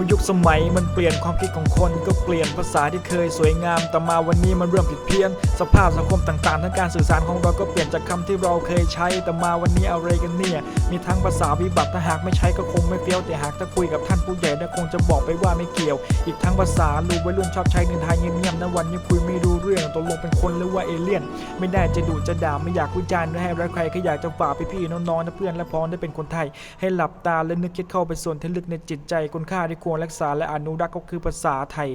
มื่อยุคสมัยมันเปลี่ยนความคิดของคนก็เปลี่ยนภาษาที่เคยสวยงาม แต่มาวันนี้มันเริ่มผิดเพี้ยน สภาพสังคมต่างๆ ทั้งการสื่อสารของเราก็เปลี่ยนจากคำที่เราเคยใช้ แต่มาวันนี้อะไรกันเนี่ย มีทั้งภาษาวิบัติถ้าหากไม่ใช้ก็คงไม่เฟี้ยวแต่หากถ้าคุยกับท่านผู้ใหญ่ได้คงจะบอกไปว่าไม่เกี่ยว อีกทั้งภาษาลูกวัยรุ่นชอบใช้ในไทยเงียบๆนะวันนี้คุยไม่รู้เรื่องตกลงเป็นคนหรือว่าเอเลี่ยน ไม่ได้จะดูจะด่าไม่อยากวิจารณ์หรือให้ร้ายใครแค่อยากจะฝากพี่ๆน้องๆนะเพื่อนและพ้องได้เป็นคนไทย ให้หลับตาและนึกคิดเข้าไปส่วนที่ลึกในจิตใจคุณค่าที่ควรรักษาและอนุรักษ์ก็คือภาษาไทย